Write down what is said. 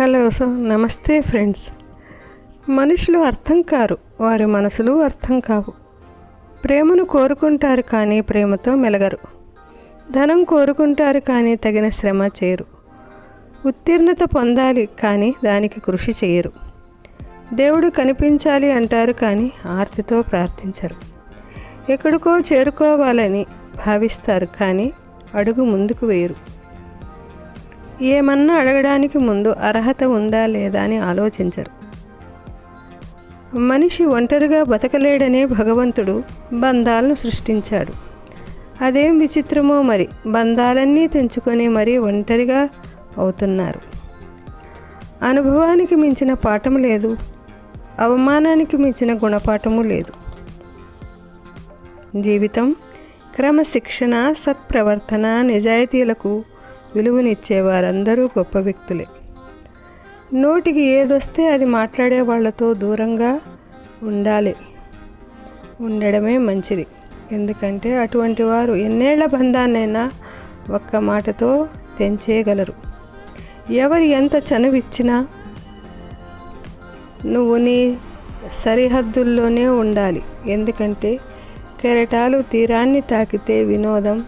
Hello so నమస్తే friends. మనుషులు అర్థం కారు వారి మనసులు అర్థం కావు. ప్రేమను కోరుకుంటారు కానీ ప్రేమతో మెలగరు. ధనం కోరుకుంటారు కానీ తగిన శ్రమ చేయరు. ఉత్తీర్ణత పొందాలి కానీ దానికి కృషి చేయరు. దేవుడు కనిపించాలి అంటారు కానీ ఆర్తితో ప్రార్థించరు. ఎక్కడికో చేరుకోవాలని భావిస్తారు కానీ అడుగు ముందుకు వేయరు. ఏమన్నా అడగడానికి ముందు అర్హత ఉందా లేదా అని ఆలోచించరు. మనిషి ఒంటరిగా బతకలేడనే భగవంతుడు బంధాలను సృష్టించాడు. అదేం విచిత్రమో మరి బంధాలన్నీ తెంచుకొని మరీ ఒంటరిగా అవుతున్నారు. అనుభవానికి మించిన పాఠం లేదు అవమానానికి మించిన గుణపాఠము లేదు. జీవితం క్రమశిక్షణ సత్ప్రవర్తన నిజాయితీలకు విలువనిచ్చే వారందరూ గొప్ప వ్యక్తులే. నోటికి ఏదొస్తే అది మాట్లాడే వాళ్ళతో దూరంగా ఉండాలి. ఉండడమే మంచిది. ఎందుకంటే అటువంటి వారు ఎన్నేళ్ళ బంధాన్నైనా ఒక్క మాటతో తెంచేయగలరు. ఎవరు ఎంత చనువిచ్చినా నువ్వు నీ సరిహద్దుల్లోనే ఉండాలి. ఎందుకంటే కెరటాలు తీరాన్ని తాకితే వినోదం